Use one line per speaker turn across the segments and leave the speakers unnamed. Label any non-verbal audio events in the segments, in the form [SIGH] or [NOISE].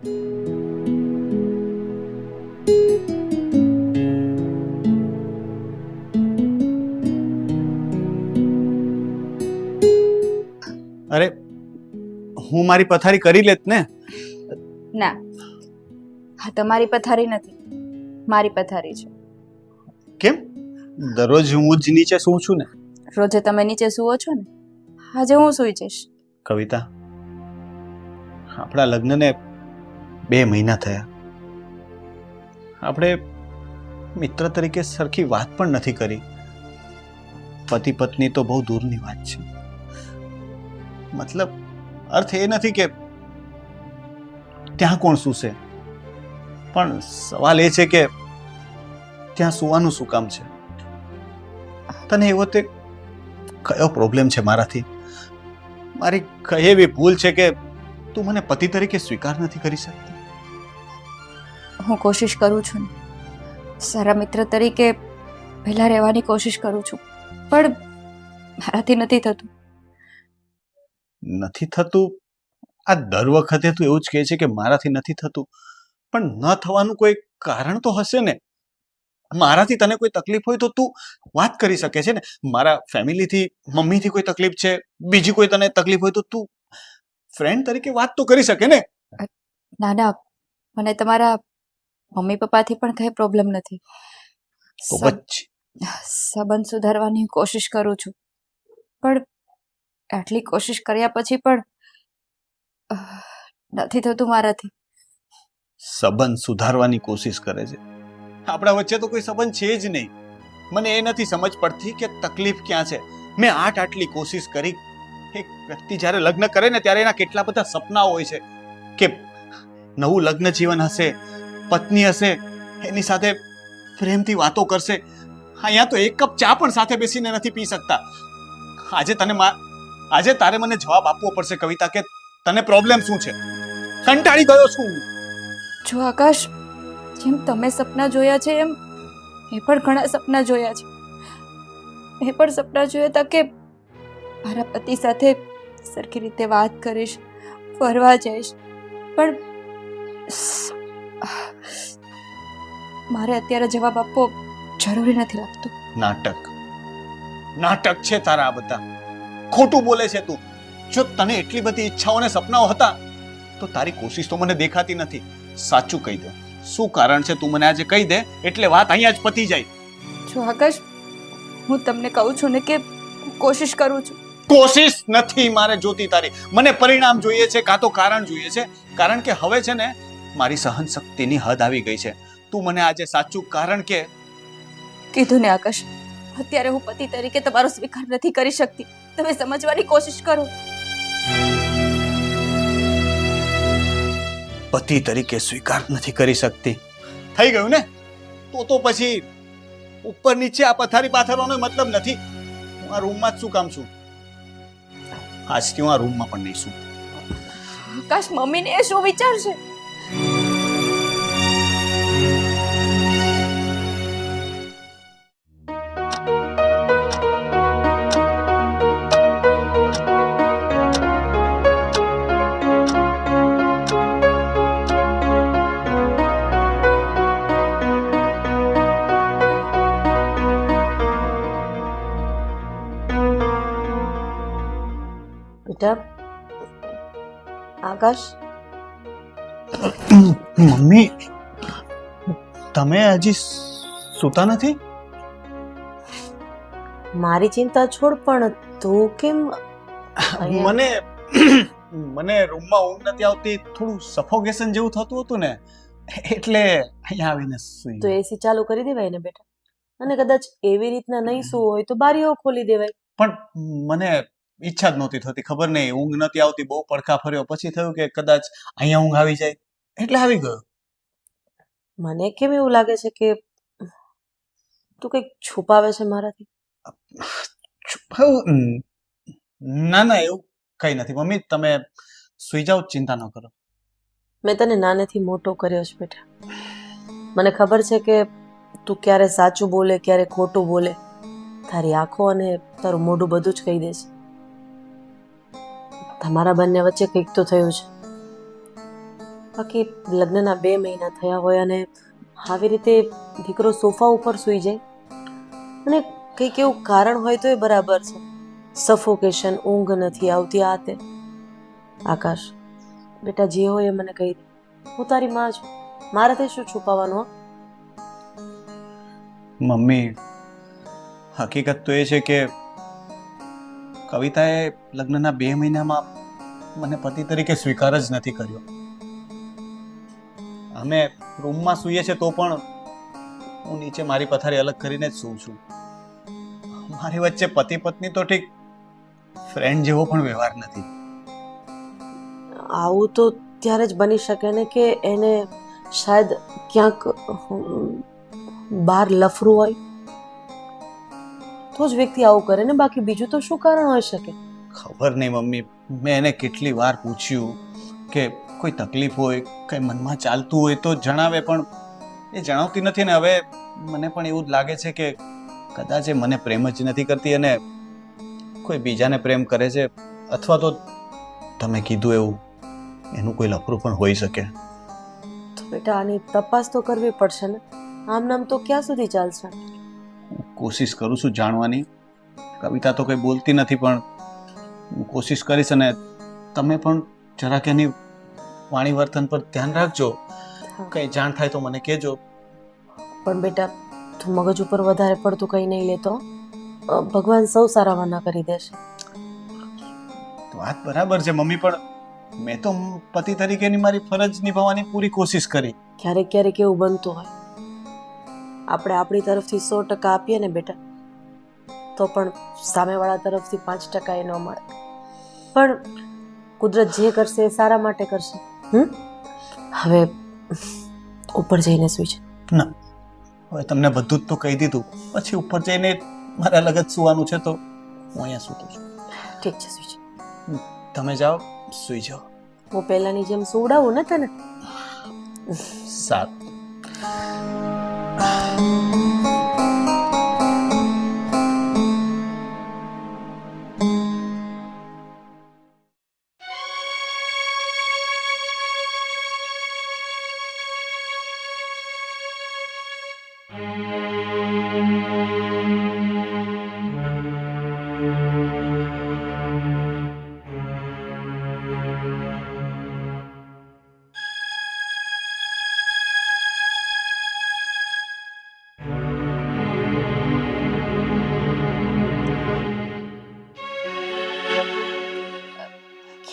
અરે હું મારી પથારી કરી લેત ને?
ના. હા તમારી પથારી નથી. મારી પથારી છે.
કેમ? દરરોજ હું જ નીચે સૂઉં છું ને?
રોજે તમે નીચે સૂવો છો ને? આજે હું સૂઈ જઈશ.
કવિતા આપણા લગ્નને બે મહિના થયા. આપણે મિત્ર તરીકે સરખી વાત પણ નથી કરી. પતિ પત્ની તો બહુ દૂરની વાત છે. મતલબ અર્થ એ નથી કે ત્યાં કોણ સૂશે. પણ સવાલ એ છે કે ત્યાં સૂવાનું શું કામ છે? તને એવો તે કયો પ્રોબ્લેમ છે મારાથી? મારી કઈ એવી ભૂલ છે કે તું મને પતિ તરીકે સ્વીકાર નથી કરી શકતી?
હું કોશિશ કરું છું સારા મિત્ર તરીકે પહેલા રહેવાની કોશિશ કરું છું પણ મારાથી નથી થતું.
નથી થતું? આ દર વખતે તું એવું જ કહે છે કે મારાથી નથી થતું પણ ન થવાનું કોઈ કારણ તો હશે ને? મારાથી તને કોઈ તકલીફ હોય તો તું વાત કરી શકે છે ને? મારા ફેમિલીથી મમ્મીથી કોઈ તકલીફ છે બીજી કોઈ તને તકલીફ હોય તો તું ફ્રેન્ડ તરીકે વાત તો કરી શકે ને?
ના ના મને તમારા મમ્મી પપ્પાથી પણ કંઈ પ્રોબ્લેમ નથી. સંબંધ સુધારવાની કોશિશ કરું છું. પણ આટલી કોશિશ કર્યા પછી પણ નથી થતું મારાથી.
સંબંધ સુધારવાની કોશિશ કરે છે. આપણા વચ્ચે તો કોઈ સંબંધ છે જ નહીં. મને એ નથી સમજ પડતી કે તકલીફ ક્યાં છે. મેં આટ આટલી કોશિશ કરી. એક વ્યક્તિ જ્યારે લગ્ન કરે ને ત્યારે એના કેટલા બધા સપના હોય છે કે નવું લગ્ન જીવન હશે પત્ની હશે, એની સાથે પ્રેમથી વાતો કરશે. અહીંયા તો એક કપ ચા પણ સાથે બેસીને નથી પી શકતા. આજે તને આજે તારે મને જવાબ આપવો પડશે, કવિતા, કે તને પ્રોબ્લેમ શું છે? કંટાળી ગયો છું.
જો આકાશ, જેમ તમે સપના જોયા છે, એમ એ પણ ઘણા સપના જોયા છે. એ પણ સપના જોયા હતા કે મારા પતિ સાથે સરખી રીતે વાત કરીશ, ફરવા જઈશ. પણ મારે અત્યારે જવાબ આપવો જરૂરી નથી લાગતો.
નાટક. નાટક છે તારા આ બધા. ખોટું બોલે છે તું. જો તને એટલી બધી ઈચ્છાઓ અને સપનાઓ હતા તો તારી કોશિશ તો મને દેખાતી નથી. સાચું કહી દે. શું કારણ છે તું મને આજે કહી દે? એટલે વાત અહીંયા જ પતી જાય.
જો આકાશ હું તમને કહું છું ને કે કોશિશ કરું છું.
કોશિશ નથી મારે જોતી તારી. મને પરિણામ જોઈએ છે કાં તો કારણ જોઈએ છે. કારણ કે હવે છે ને મારી સહન શક્તિની હદ આવી ગઈ છે. તું મને આજે સાચું કારણ કે
કીધું ને આકાશ અત્યારે હું પતિ તરીકે તમારો સ્વીકાર નથી કરી શકતી. તમે સમજવાની કોશિશ કરો.
પતિ તરીકે સ્વીકાર નથી કરી શકતી. થઈ ગયું ને? તો તો પછી ઉપર નીચે આ પથારી પાથરવાનો મતલબ નથી. હું આ રૂમમાં જ શું કામ છું? આજથી હું આ રૂમમાં પણ નહીં છું.
આકાશ મમ્મીને શું વિચારશે
તમે હજી સૂતા નથી?
મારી ચિંતા છોડ પણ તું કેમ
મને મને રૂમમાં ઊંઘ નથી આવતી થોડું સફોકેશન જેવું થતું હતું ને એટલે અહીંયા આવીને સુઈ
તો એસી ચાલુ કરી દેવાય ને બેટા? અને કદાચ એવી રીતના નહીં શું હોય તો બારીઓ ખોલી દેવાય.
પણ મને ઈચ્છા જ નહોતી થતી ખબર નહીં ઊંઘ નથી આવતી બહુ પડખા ફર્યો. પછી થયું કે કદાચ અહીંયા ઊંઘ આવી જાય. એટલે આવી ગયો.
મને કેમ એવું લાગે છે કે તું કંઈક છુપાવે છે મારાથી?
છુપાવું? ના ના એવું કઈ નથી. મમ્મી તમે સુઈ જાઓ ચિંતા ન કરો.
મેં તને નાનેથી મોટો કર્યો છે બેટા. મને ખબર છે કે તું ક્યારે સાચું બોલે ક્યારે ખોટું બોલે. તારી આંખો અને તારું મોઢું બધું જ કહી દે છે. તમારા બંને વચ્ચે કંઈક તો થયું છે. બાકી લગ્નના બે મહિના થયા હોય અને આવી રીતે દીકરો સોફા ઉપર સૂઈ જાય. અને કંઈક એવું કારણ હોય તો એ બરાબર છે. સફોકેશન ઊંઘ નથી આવતી આ તે. આકાશ, બેટા જે હોય એ મને કહી દે. હું તારી માં છું. મારાથી શું છુપાવવાનું
મમ્મી, હકીકત તો એ છે કે કવિતાએ લગ્નના બે મહિનામાં મને પતિ તરીકે સ્વીકાર જ નથી કર્યો. અમે રૂમમાં સૂઈએ છીએ તો પણ હું નીચે મારી પથારી અલગ કરીને જ સૂઉં છું. મારી વચ્ચે પતિ પત્ની તો ઠીક ફ્રેન્ડ જેવો પણ વ્યવહાર નથી.
આવું તો ત્યારે જ બની શકે ને કે એને શાયદ ક્યાંક બહાર લફરું હોય. તો જ વ્યક્તિ આવું કરે ને બાકી બીજું તો શું કારણ હોઈ શકે?
ખબર નહીં મમ્મી મેં એને કેટલી વાર પૂછ્યું કે કોઈ તકલીફ હોય કંઈ મનમાં ચાલતું હોય તો જણાવે પણ એ જણાવતી નથી ને હવે મને પણ એવું જ લાગે છે કે કદાચ એ મને પ્રેમ જ નથી કરતી અને કોઈ બીજાને પ્રેમ કરે છે. અથવા તો તમે કીધું એવું એનું કોઈ લફરું પણ હોઈ શકે.
તો બેટા આની તપાસ તો કરવી પડશે ને. આમ નામ તો ક્યાં સુધી ચાલશે?
હું કોશિશ કરું છું જાણવાની. કવિતા તો કંઈ બોલતી નથી પણ હું કોશિશ કરીશ અને તમે પણ જરાક એની વાણી વર્તન પર ધ્યાન રાખજો. કંઈ જાણ થાય તો મને કહેજો.
પણ બેટા તું મગજ ઉપર વધારે પડતું કંઈ નહીં લેતો. ભગવાન સૌ સારાવાના કરી દેશે.
તો વાત બરાબર છે મમ્મી પણ મેં તો પતિ તરીકેની મારી ફરજ નિભાવવાની પૂરી કોશિશ કરી.
ક્યારેક ક્યારેક એવું બનતું હોય. આપણે આપણી તરફથી સો ટકા આપીએ ને બેટા તો પણ સામેવાળા તરફથી પાંચ ટકા એ ન મળે. પણ કુદરત જે કરશે એ સારા માટે કરશે. હવે ઉપર જઈને સુઈ છે
ના. હવે તમને બધું જ તો કહી દીધું. પછી ઉપર જઈને મારે અલગ જ સુવાનું છે તો હું અહીંયા સૂતું છું.
ઠીક છે સુઈ
તમે જાઓ સુઈ જાઓ.
હું પહેલાની જેમ સુવડાવું ને? તને
સારું.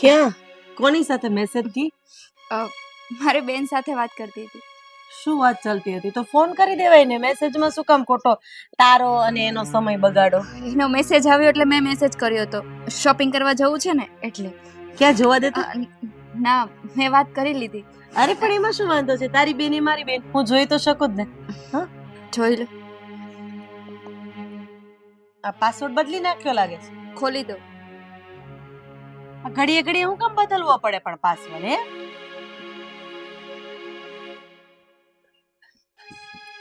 ક્યાં? કોની સાથે મેસેજથી?
મારે બેન સાથે વાત કરતી હતી.
શું વાત ચાલતી હતી? તો ફોન કરી દેવાય ને મેસેજમાં શું કામ ખોટો? તારો અને એનો સમય બગાડો.
એનો મેસેજ આવ્યો એટલે મેં મેસેજ કર્યો હતો શોપિંગ કરવા જવું છે ને એટલે.
ક્યાં જોવા દેતો?
ના મેં વાત કરી લીધી.
અરે પણ એમાં શું વાંધો છે? તારી બેન એ મારી બેન. હું જોઈ તો શકું જ ને.
જોઈ લો.
આ પાસવર્ડ બદલી નાખ્યો લાગે છે.
ખોલી દો
આ ઘડીએ ઘડીએ હું કેમ બદલવો પડે પણ પાસવર્ડ હે?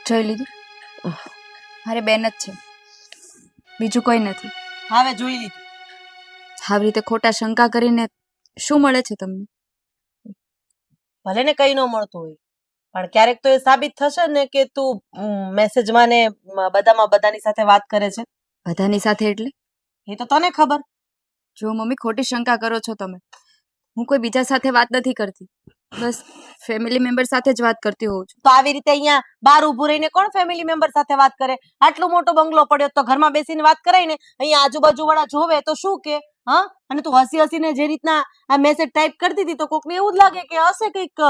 જોઈ લીધું? મારે બેન જ છે. બીજું કોઈ નથી.
હવે જોઈ લીધું.
આવી રીતે ખોટા શંકા કરીને શું મળે છે તમને?
ભલે ને કઈ ન મળતું હોય પણ ક્યારેક તો એ સાબિત થશે ને કે તું મેસેજમાં ને બધામાં બધાની સાથે વાત કરે છે.
બધાની સાથે એટલે?
એ તો તને ખબર.
જો મમ્મી ખોટી શંકા કરો છો તમે હું કોઈ બીજા સાથે વાત નથી કરતી. બસ ફેમિલી મેમ્બર સાથે જ વાત કરતી હોઉં છું.
તો આવી રીતે અહીંયા બાર ઊભું રહીને કોણ ફેમિલી મેમ્બર સાથે વાત કરે? આટલો મોટો બંગલો પડ્યો તો ઘરમાં બેસીને વાત કરાય ને? અહીંયા આજુબાજુ વાળા જોવે તો શું કે? હા? અને તું હસી હસીને જે રીતના આ મેસેજ ટાઈપ કરતી હતી તો કોકને એવું જ લાગે કે હશે કંઈક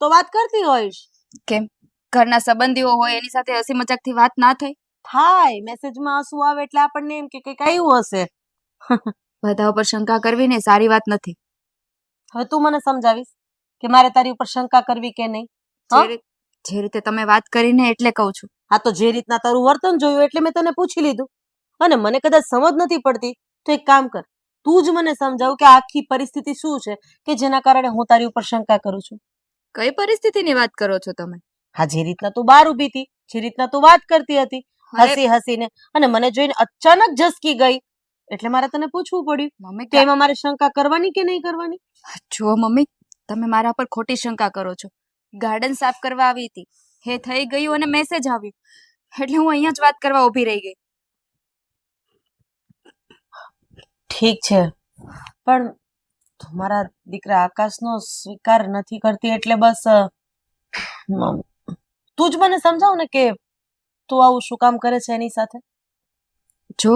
તો વાત કરતી હોઈશ. કેમ?
ઘરના સંબંધીઓ હોય એની સાથે હસી મજાકથી વાત ના થાય
થાય મેસેજમાં હસવું આવે એટલે આપણને એમ કે કંઈક આવ્યું હશે. [LAUGHS]
બધા ઉપર શંકા કરવી ને સારી વાત નથી.
હવે તું મને સમજાવીશ કે મારે તારી ઉપર શંકા કરવી કે નહીં?
જે રીત- જે રીતે તમે વાત કરીને એટલે કહું છું.
આ તો જે રીતના તારું વર્તન જોયું એટલે મેં તને પૂછી લીધું. અને મને કદાચ સમજ નથી પડતી તો એક કામ કર. તું જ મને સમજાવ કે આખી પરિસ્થિતિ શું છે કે જેના કારણે હું તારી ઉપર શંકા કરું છું.
કઈ પરિસ્થિતિની વાત કરો છો તમે?
હા જે રીતના તું બહાર ઊભી હતી જે રીતના તું વાત કરતી હતી
અરે,
હસી હસીને. અને મને જોઈને અચાનક ઝસકી ગઈ. એટલે મારે તને પૂછવું પડ્યું
મમ્મી
કે એમાં મારે શંકા કરવાની કે નહીં કરવાની?
જુઓ મમ્મી તમે મારા પર ખોટી શંકા કરો છો. ગાર્ડન સાફ કરવા આવી હતી. હે થઈ ગયું અને મેસેજ આવ્યું. એટલે હું અહીંયા જ વાત કરવા ઊભી રહી ગઈ.
ઠીક છે પણ તમારા મારા દીકરા આકાશનો સ્વીકાર નથી કરતી એટલે બસ તું જ મને સમજાવ ને કે તું આવું શું કામ કરે છે એની સાથે?
જો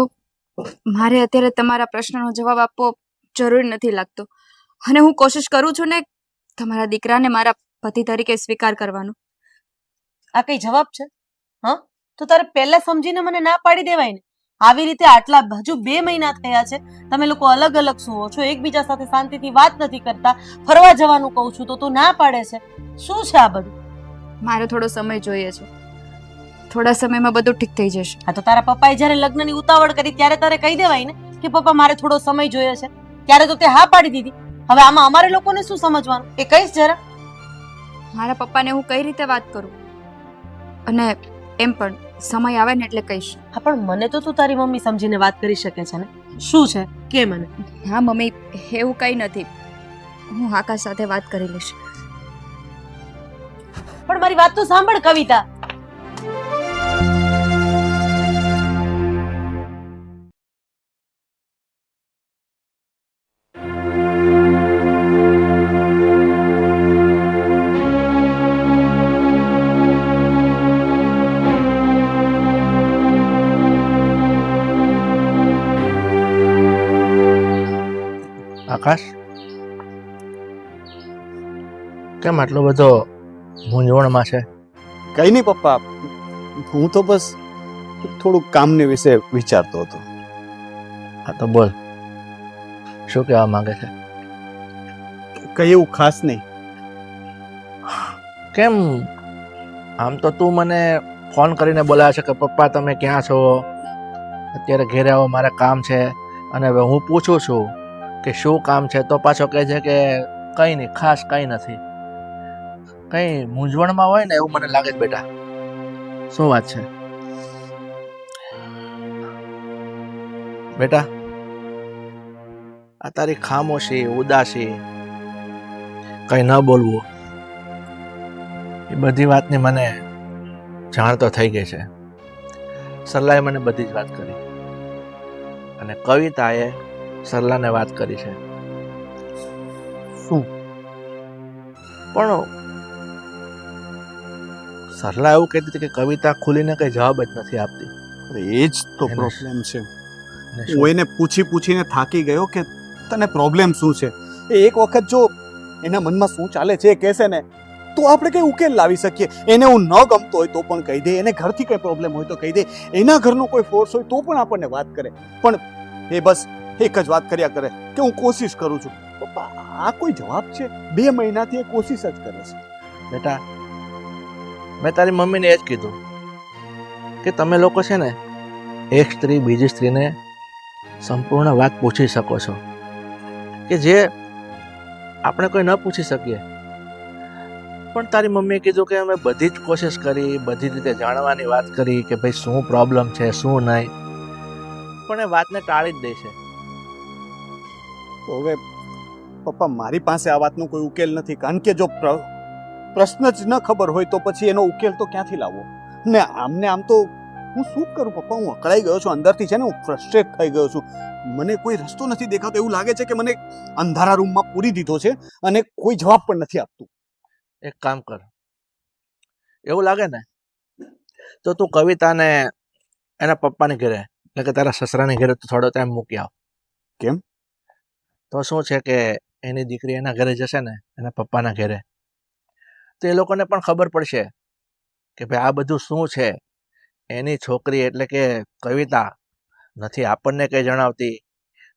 મારે અત્યારે તમારા પ્રશ્નનો જવાબ આપવો જરૂરી નથી લાગતો. અને હું કોશિશ કરું છું ને તમારા દીકરાને મારા પતિ તરીકે સ્વીકાર કરવાનો.
આ કઈ જવાબ છે? હા? તો તારે પહેલા સમજીને મને ના પાડી દેવાય ને? આવી રીતે આટલા હજુ બે મહિના થયા છે તમે લોકો અલગ અલગ સુવો છો એકબીજા સાથે શાંતિથી વાત નથી કરતા ફરવા જવાનું કહું છું તો તું ના પાડે છે. શું છે આ બધું?
મારે થોડો સમય જોઈએ છે. થોડા સમયમાં બધું ઠીક થઈ જશે.
હા તો તારા પપ્પાએ જ્યારે લગ્નની ઉતાવળ કરી ત્યારે તારે કહી દેવાય ને કે પપ્પા મારે થોડો સમય જોઈએ છે. ત્યારે તો તે હા પાડી દીધી. હવે આમાં અમારે લોકોને શું સમજવાનું? એ કહીશ જરા.
મારા પપ્પાને હું કઈ રીતે વાત કરું? અને એમ પણ સમય આવે ને એટલે કહીશ.
હા પણ મને તો તું તારી મમ્મી સમજીને વાત કરી શકે છે ને. શું છે? કે મને?
હા મમ્મી એવું કંઈ નથી. હું આકાશ સાથે વાત કરી લઈશ.
પણ મારી વાત તો સાંભળ કવિતા.
કેમ આટલો બધો મૂંઝવણમાં છે?
કઈ નહીં પપ્પા હું તો બસ થોડુંક કામને વિશે વિચારતો હતો.
હા તો બોલ. શું કહેવા માંગે છે?
કઈ એવું ખાસ નહીં.
કેમ? આમ તો તું મને ફોન કરીને બોલાવે છે કે પપ્પા તમે ક્યાં છો? અત્યારે ઘેરે આવો મારે કામ છે. અને હવે હું પૂછું છું કે શું કામ છે? તો પાછો કહે છે કે કંઈ નહીં ખાસ કંઈ નથી. કંઈ મૂંઝવણમાં હોય ને એવું મને લાગે છે બેટા. શું વાત છે? બેટા આ તારી ખામોશી ઉદાસી કંઈ ન બોલવું. એ બધી વાતની મને જાણ તો થઈ ગઈ છે. સરલાએ મને બધી જ વાત કરી. અને કવિતાએ સરલાને વાત કરી છે.
શું?
પણ સરલા એવું કહેતી હતી કે કવિતા ખુલીને કઈ જવાબ જ નથી આપતી.
એ જ તો પ્રોબ્લેમ છે. હું એને પૂછી પૂછીને થાકી ગયો કે તને પ્રોબ્લેમ શું છે? એ એક વખત જો એના મનમાં શું ચાલે છે એ કહેશે ને તો આપણે કઈ ઉકેલ લાવી શકીએ. એને હું ન ગમતો હોય તો પણ કહી દે. એને ઘરથી કઈ પ્રોબ્લેમ હોય તો કહી દે. એના ઘરનો કોઈ ફોર્સ હોય તો પણ આપણને વાત કરે. પણ એ બસ એક જ વાત કર્યા કરે કે હું કોશિશ કરું છું. પપ્પા આ કોઈ જવાબ છે? બે મહિનાથી એ કોશિશ જ કરે છે.
બેટા મેં તારી મમ્મીને એ જ કીધું કે તમે લોકો છે ને, એક સ્ત્રી બીજી સ્ત્રીને સંપૂર્ણ વાત પૂછી શકો છો. કે જે આપણે કોઈ ન પૂછી શકીએ. પણ તારી મમ્મીએ કીધું કે અમે બધી જ કોશિશ કરી, બધી રીતે જાણવાની વાત કરી કે ભાઈ શું પ્રોબ્લેમ છે, શું નહીં. પણ એ વાતને ટાળી જ દે છે.
હવે પપ્પા, મારી પાસે આ વાતનો કોઈ ઉકેલ નથી. કારણ કે જો પ્રશ્ન જ ન ખબર હોય તો પછી એનો ઉકેલ તો ક્યાંથી લાવવો? ને આમને આમ તો હું શું કરું પપ્પા? હું અકળાઈ ગયો છું અંદરથી છે ને હું ફ્રસ્ટ્રેટ થઈ ગયો છું. મને કોઈ રસ્તો નથી દેખાતો એવું લાગે છે કે મને અંધારા રૂમમાં પૂરી દીધો છે અને કોઈ જવાબ પણ નથી આપતું.
એક કામ કર. એવું લાગે ને તો તું કવિતાને એના પપ્પાને ઘરે એટલે કે તારા સસરાને ઘરે તું થોડો ટાઈમ મૂકી આવ.
કેમ?
તો શું છે કે એની દીકરી એના ઘરે જશે ને એના પપ્પાના ઘરે. તો એ લોકોને પણ ખબર પડશે કે ભાઈ આ બધું શું છે? એની છોકરી એટલે કે કવિતા નથી આપણને કંઈ જણાવતી.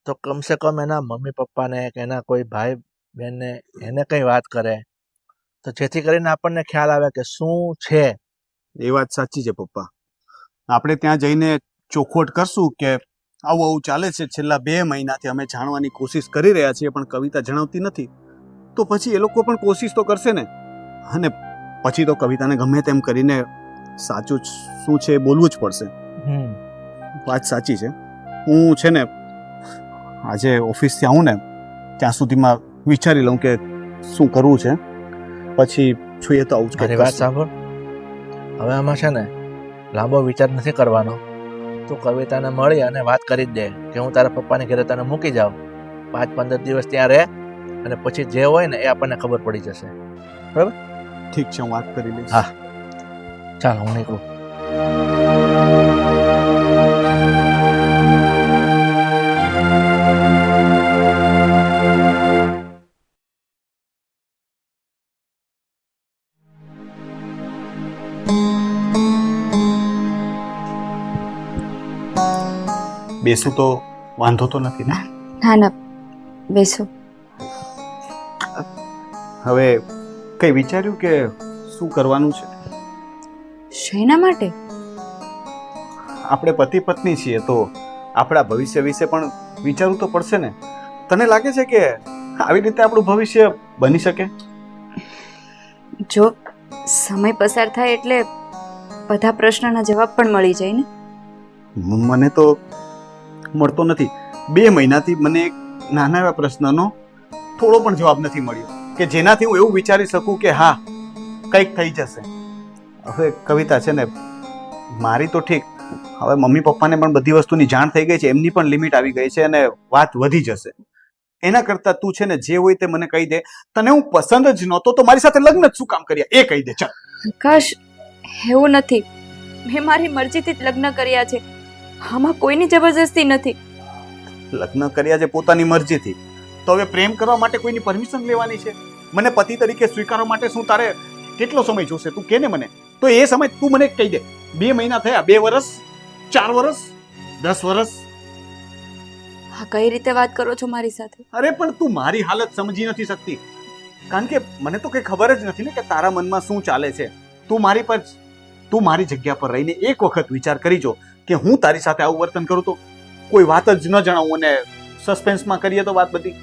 તો કમસે કમ એના મમ્મી પપ્પાને કે એના કોઈ ભાઈ બહેનને એને કંઈ વાત કરે. તો જેથી કરીને આપણને ખ્યાલ આવે કે શું છે?
એ વાત સાચી છે, પપ્પા. આપણે ત્યાં જઈને ચોખવટ કરશું કે આવું આવું ચાલે છે. છેલ્લા બે મહિનાથી અમે જાણવાની કોશિશ કરી રહ્યા છીએ, પણ કવિતા જણાવતી નથી. તો પછી એ લોકો પણ કોશિશ તો કરશે ને? અને પછી તો કવિતાને ગમે તેમ કરીને સાચું શું છે એ બોલવું જ પડશે.
હમ.
વાત સાચી છે. હું છે ને આજે ઓફિસથી આવું ને ત્યાં સુધીમાં વિચારી લઉં કે શું કરવું છે. પછી જોઈએ તો આવું જ
વાત. સાંભળ. હવે આમાં છે ને લાંબો વિચાર નથી કરવાનો. તું કવિતાને મળી અને વાત કરી જ દે કે હું તારા પપ્પાને ઘરે તને મૂકી જાઉં. પાંચ પંદર દિવસ ત્યાં રહે અને પછી જે હોય ને એ આપણને ખબર પડી જશે.
ઠીક છે હું વાત કરી લઈશ.
હા. ચાલો હું નીકળું.
બેસું તો વાંધો તો નથી ને?
ના ના બેસો.
હવે કઈ વિચાર્યું કે શું કરવાનું છે?
શેના માટે?
આપણે પતિ પત્ની છીએ તો આપણા ભવિષ્ય વિશે પણ વિચારવું તો પડશે ને. તને લાગે છે કે આવી રીતે આપણું ભવિષ્ય બની શકે?
જો સમય પસાર થાય એટલે બધા પ્રશ્નના જવાબ પણ મળી જાય ને.
મને તો મળતો નથી. બે મહિનાથી મને નાના એવા પ્રશ્નનો થોડો પણ જવાબ નથી મળ્યો. કે જેનાથી હું એવું વિચારી શકું કે હા કંઈક થઈ જશે. હવે કવિતા છે ને મારી તો ઠીક હવે મમ્મી પપ્પાને પણ બધી વસ્તુની જાણ થઈ ગઈ છે એમની પણ લિમિટ આવી ગઈ છે અને વાત વધી જશે. એના કરતાં તું છે ને જે હોય તે મને કહી દે. તને હું પસંદ જ નહોતો તો મારી સાથે લગ્ન જ શું કામ કર્યા? એ કહી દે ચાલ.
આકાશ એવું નથી. મેં મારી મરજીથી જ લગ્ન કર્યા છે. આમાં કોઈની જબરજસ્તી નથી.
લગ્ન કર્યા છે પોતાની મરજીથી. તો હવે પ્રેમ કરવા માટે કોઈની પરમિશન લેવાની છે? મને પતિ તરીકે સ્વીકારવા માટે શું તારે કેટલો સમય જોશે? તું કે ને મને? તો એ સમય તું મને કહી દે. બે મહિના થયા બે વર્ષ ચાર વર્ષ દસ વર્ષ
હા કઈ રીતે વાત કરો છો મારી સાથે?
અરે પણ તું મારી હાલત સમજી નથી શકતી. કારણ કે મને તો કઈ ખબર જ નથી ને કે તારા મનમાં શું ચાલે છે. તું મારી પર તું મારી જગ્યા પર રહીને એક વખત વિચાર કરી જો કે હું તારી સાથે આવું વર્તન કરું તો કોઈ વાત જ ન જણાવું અને સસ્પેન્સમાં કરીએ તો વાત બધી.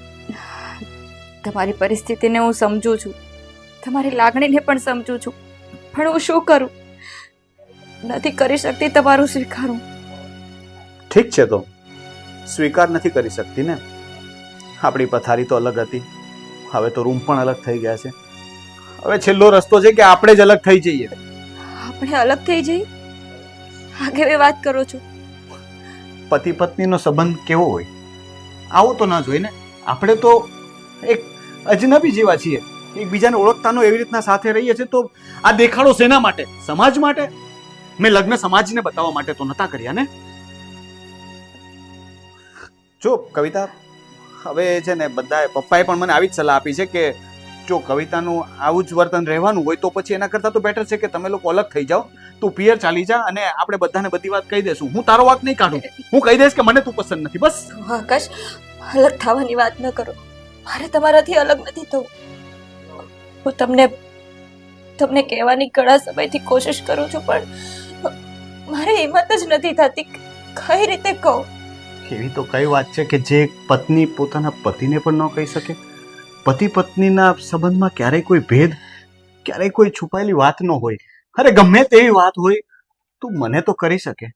તમારી પરિસ્થિતિને હું સમજું છું. તમારી લાગણીને પણ સમજું છું. પણ હું શું કરું? નથી કરી શકતી તમારું સ્વીકારું
ઠીક છે તો. સ્વીકાર નથી કરી શકતી ને? આપણી પથારી તો અલગ હતી. હવે તો રૂમ પણ અલગ થઈ ગયા છે. હવે છેલ્લો રસ્તો છે કે આપણે જ અલગ થઈ જઈએ.
આપણે અલગ થઈ જઈએ? આ કેવી વાત કરો છો?
પતિ પત્નીનો સંબંધ કેવો હોય? આવો તો ના જોઈએ ને? આપણે તો એક અજનબી જેવા છીએ. એકબીજાને ઓળખતાનો એવી રીતના સાથે રહીએ છીએ તો આ દેખાડો શેના માટે? સમાજ માટે? મેં લગ્ન સમાજને બતાવવા માટે તો નતા કર્યા ને? જો કવિતા હવે છે ને બધાએ પપ્પાએ પણ મને આવી જ સલાહ આપી છે કે જો કવિતાનું આવું જ વર્તન રહેવાનું હોય તો પછી એના કરતાં તો બેટર છે કે તમે લોકો અલગ થઈ જાઓ. તું પિયર ચાલી જા અને આપણે બધાને બધી વાત કહી દેશું. હું તારો વાત નહીં કાઢું. હું કહી દઈશ કે મને તું પસંદ નથી. બસ.
આકાશ અલગ થવાની વાત ન કરો. મારે તમારાથી અલગ નથી થવું. હું તમને તમને કહેવાની ઘણા સમયથી કોશિશ કરું છું પણ મારે હિંમત જ નથી થતી. કઈ રીતે કહું?
એવી તો કઈ વાત છે કે જે પત્ની પોતાના પતિને પણ ન કહી શકે? પતિ પત્નીના સંબંધમાં ક્યારેય કોઈ ભેદ ક્યારેય કોઈ છુપાયેલી વાત ન હોય. અરે ગમે તેવી વાત હોય તું મને તો કરી શકે.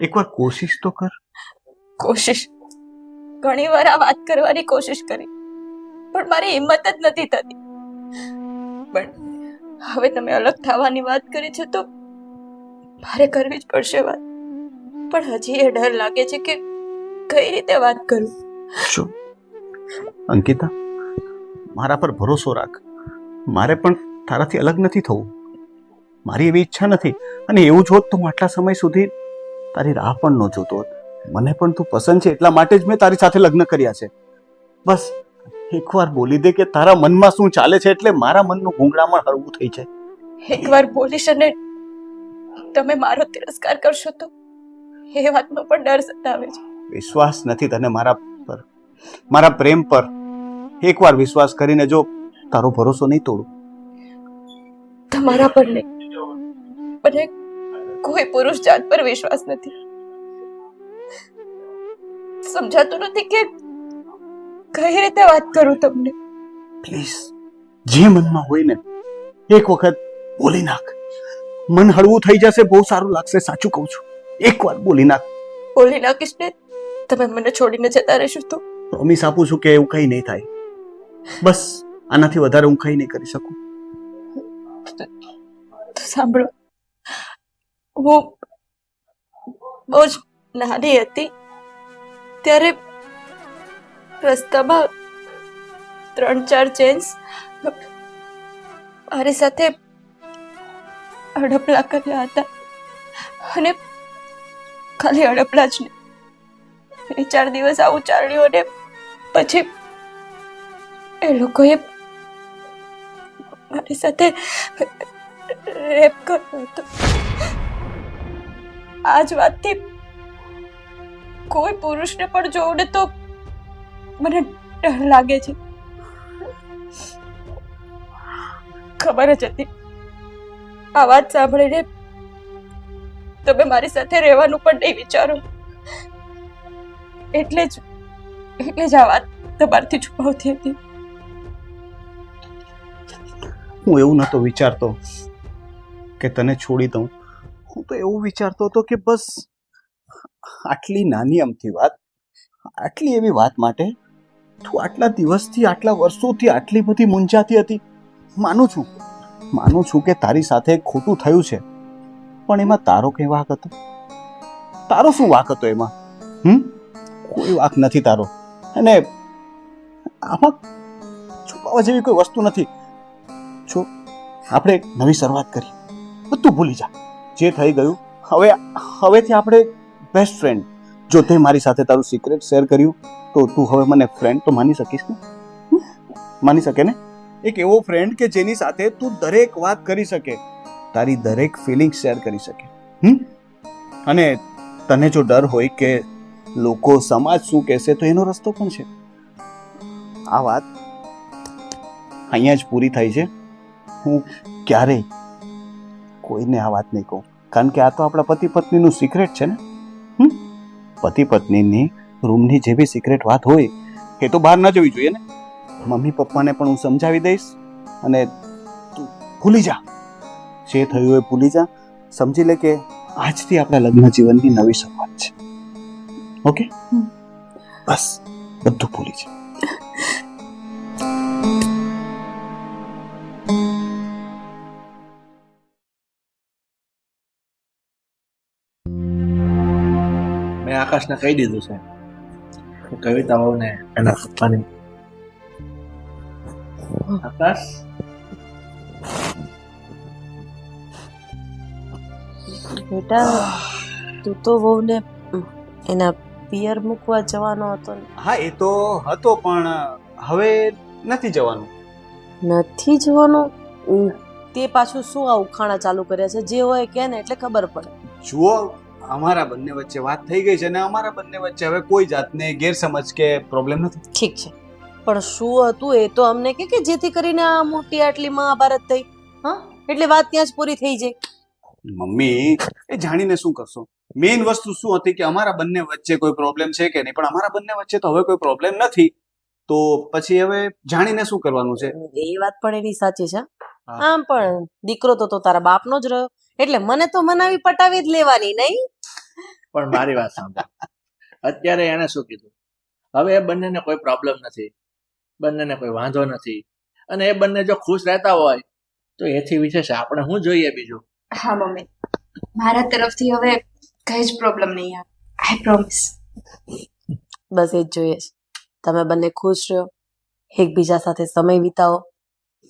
એકવાર કોશિશ તો કર.
કોશિશ. ઘણી વાર આ વાત કરવાની કોશિશ કરી. પણ મારી હિંમત જ નથી થતી. પણ હવે તમે અલગ થવાની વાત કરી છે તો મારે કરવી જ પડશે વાત. પણ હજી એ ડર લાગે છે કે કઈ રીતે વાત કરું?
શું અંકિતા, મારા પર ભરોસો રાખ. મારે પણ તારાથી અલગ નથી થવું. મારી એવી ઈચ્છા નથી. અને એવું જોત તો હું આટલા સમય સુધી તારી રાહ પણ ન જોતો મને પણ તું પસંદ છે એટલા માટે જ મેં તારી સાથે લગ્ન કર્યા છે. બસ એકવાર બોલી દે કે તારા મનમાં શું ચાલે છે એટલે મારા મનનું ગૂંગળામણ હળવું થઈ જાય.
એકવાર બોલીશ અને તમે મારો તિરસ્કાર કરશો તો એ વાતનો પણ ડર સતાવે છે.
વિશ્વાસ નથી તને મારા પર મારા પ્રેમ પર. એકવાર વિશ્વાસ કરીને જો તારો ભરોસો નહીં તોડું.
તમારા પર નહીં. મને કોઈ પુરુષ જાત પર વિશ્વાસ નથી. સમજાતું નથી કે કઈ રીતે વાત કરું તમને?
પ્લીઝ જે મનમાં હોય ને એક વખત બોલી નાખ. મન હળવું થઈ જશે બહુ સારું લાગશે સાચું કહું છું. એકવાર બોલી નાખ.
બોલી નાખીશ ને? તમે મને છોડીને જતા રહેશો તો?
પ્રોમિસ આપું છું કે એવું કંઈ નહીં થાય. બસ આનાથી વધારે હું કંઈ નહીં કરી શકું.
તો સાંભળો. હું બહુ જ નાની હતી. ત્યારે રસ્તામાં ત્રણ, ચાર જેન્ટ્સ મારી સાથે અડપલા કર્યા હતા. અને ખાલી અડપલા જ નહીં. ચાર દિવસ આવું ચાલ્યું અને પછી એ લોકોએ મારી સાથે રેપ કર્યો હતો. આ જ વાતથી કોઈ પુરુષને પણ જોઉં ને તો મને ડર લાગે છે. ખબર જ હતી. આ વાત સાંભળીને તમે મારી સાથે રહેવાનું પણ નહીં વિચારો. એટલે જ એટલે જ આ વાત તમારથી છુપાવતી હતી.
હું એવું નહોતો વિચારતો કે તને છોડી દઉં. હું તો એવું વિચારતો હતો કે બસ આટલી નાની અમથી વાત, આટલી એવી વાત માટે તું આટલા દિવસથી, આટલા વર્ષોથી આટલી બધી મૂંઝાતી હતી? માનું છું. માનું છું કે તારી સાથે ખોટું થયું છે. પણ એમાં તારો કઈ વાક હતો? તારો શું વાક હતો એમાં? હમ? કોઈ વાક નથી તારો. અને આમાં છુપાવવા જેવી કોઈ વસ્તુ નથી. જો, આપણે એક નવી શરૂઆત કરી. બધું ભૂલી જા. જે થઈ ગયું, હવે, હવેથી આપણે બેસ્ટ ફ્રેન્ડ જો તે મારી સાથે તારું સિક્રેટ શેર કર્યું, તો તું હવે મને ફ્રેન્ડ તો માની શકીશ ને? માની શકે ને? એક એવો ફ્રેન્ડ કે જેની સાથે તું દરેક વાત કરી શકે, તારી દરેક ફિલિંગ શેર કરી શકે. હમ? અને તને જો ડર હોય કે લોકો સમાજ શું કહેશે, તો એનો રસ્તો પણ છે. આ વાત અહીંયા જ પૂરી થઈ છે. હું ક્યારેય કોઈને આ વાત નહીં કહું. કારણ કે આ તો આપણા પતિ પત્નીનું સિક્રેટ છે ને? હમ? પતિ પત્નીની રૂમની જે બી સિક્રેટ વાત હોય એ તો બહાર ન જવી જોઈએ ને. મમ્મી પપ્પાને પણ હું સમજાવી દઈશ અને તું ભૂલી જા. જે થયું એ ભૂલી જા. સમજી લે કે આજથી આપણા લગ્ન જીવનની નવી શરૂઆત છે. ઓકે? બસ બધું ભૂલી જા.
આકાશને કહી દીધું છે? કે કવિતાઓને એના પપ્પાની આકાશ?
બેટા તું તો વહુને એના પિયર મૂકવા જવાનો હતો
હા એ તો હતો પણ હવે નથી જવાનું.
નથી જવાનું? તે પાછું શું આ ઉખાણા ચાલુ કર્યા છે? જે હોય કે ને એટલે ખબર પડે.
જુઓ અમારા બંને વચ્ચે વાત થઈ ગઈ છે અને અમારા બંને વચ્ચે હવે કોઈ જાતને ગેરસમજ કે પ્રોબ્લેમ નથી.
ઠીક છે. પણ શું હતું એ તો અમને કે કે જેથી કરીને આ મોટી આટલી મહાભારત થઈ. હા? એટલે વાત ત્યાં જ પૂરી થઈ જાય.
મમ્મી એ જાણીને શું કરશો? મેઇન વસ્તુ શું હતી કે અમારા બંને વચ્ચે કોઈ પ્રોબ્લેમ છે કે નહીં? પણ અમારા બંને વચ્ચે તો હવે કોઈ પ્રોબ્લેમ નથી. તો પછી હવે જાણીને શું કરવાનું છે?
એ વાત પણ એની સાચી છે. આમ પણ દીકરો તો તો તારા બાપનો જ રહ્યો. એટલે મને તો મનાવી પટાવી જ લેવાની નહીં?
પણ મારી વાત સાંભળ. અત્યારે એને શું કીધું? હવે એ બંનેને કોઈ પ્રોબ્લેમ નથી બંનેને કોઈ વાંધો નથી. અને એ બંને જો ખુશ રહેતા હોય તો એથી વિશેષ આપણે શું જોઈએ બીજું?
હા મમ્મી. મારા તરફથી હવે કઈ જ પ્રોબ્લેમ નહીં આવે. આઈ પ્રોમિસ
બસ એ જ જોઈએ છે. તમે બંને ખુશ રહો. એકબીજા સાથે સમય વિતાવો.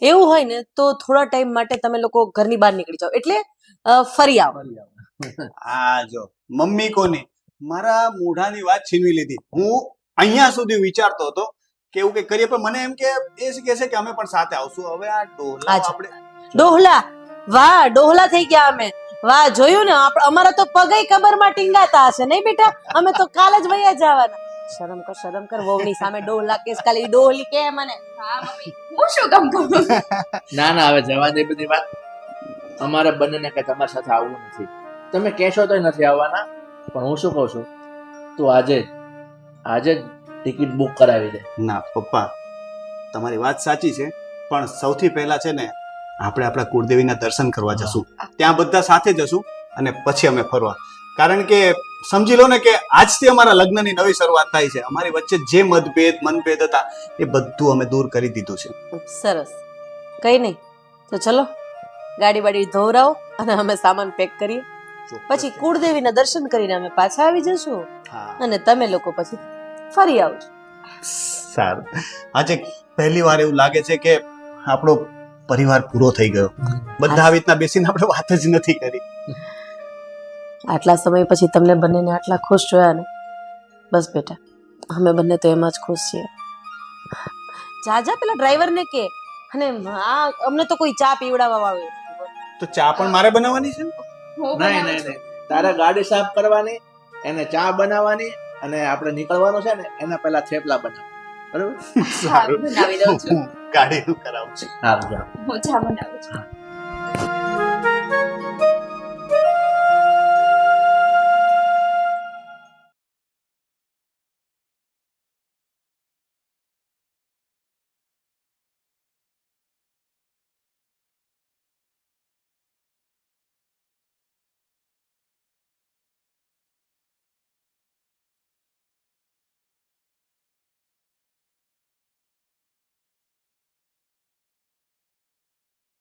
એવું હોય ને તો થોડા ટાઈમ માટે તમે લોકો ઘરની બહાર નીકળી જાઓ. એટલે ફરી આવો.
આ જો. મમ્મી કોની? મારા મોઢાની વાત છીનવી લીધી. હું અહીંયા સુધી વિચારતો હતો કે એવું કે કરીએ પણ મને એમ કે એ કે છે કે અમે પણ સાથે આવશું. હવે આ
ડોહલા.
આપણે
ડોહલા! વાહ ડોહલા થઈ ગયા અમે. વાહ જોયું ને? અમારા તો પગય કબરમાં ટીંગાતા હશે નહીં બેટા? અમે તો કાલે જ વયા જવાના. શરમ કર શરમ કર વહુની સામે ડોહલા કેસ ખાલી ડોલી કે મને.
હા મમ્મી. હું શું કામ કરું
ના ના હવે જવા દે બધી વાત. અમારે બંનેને કે તમારી સાથે આવવું નથી. તમે કહેશો તોય નથી આવવાના પણ હું શું કહું છું? તું આજે આજે જ ટિકિટ બુક કરાવી દે.
ના પપ્પા તમારી વાત સાચી છે પણ સૌથી પહેલા છે ને આપણે આપણા કુળદેવીના દર્શન કરવા જશું. ત્યાં બધા સાથે જશું અને પછી અમે ફરવા. કારણ કે સમજી લો ને કે આજથી અમારા લગ્નની નવી શરૂઆત થાય છે. અમારી વચ્ચે જે મતભેદ મનભેદ હતા એ બધું અમે દૂર કરી દીધું છે.
સરસ. કઈ નહીં. તો ચલો ગાડી બાડી ધોવરાવો અને અમે સામાન પેક કરીએ. પછી કુળદેવીના દર્શન કરીને અમે પાછા આવી જશું. અને તમે લોકો પછી ફરી આવજો.
સારું. આજે પહેલી વાર એવું લાગે છે કે આપણો પરિવાર પૂરો થઈ ગયો. બધા આવી રીતના બેસીને આપણે વાત જ નથી કરી.
આટલા સમય પછી તમને બંનેને આટલા ખુશ જોયા ને? બસ બેટા અમે બંને તો એમાં જ ખુશ છીએ. જા જા પેલા ડ્રાઈવરને કે અને આ અમને તો કોઈ ચા પીવડાવવા આવે
તો ચા પણ મારે બનાવવાની છે ને?
નહીં નહીં નહીં. તારે ગાડી સાફ કરવાની એને ચા બનાવવાની અને આપણે નીકળવાનું છે ને એના પહેલા થેપલા બનાવ બરાબર?
સારું બનાવી દઉં છું.
ગાડી ગાડીનું કરાવું છું.
સારું
હું ચા બનાવું છું.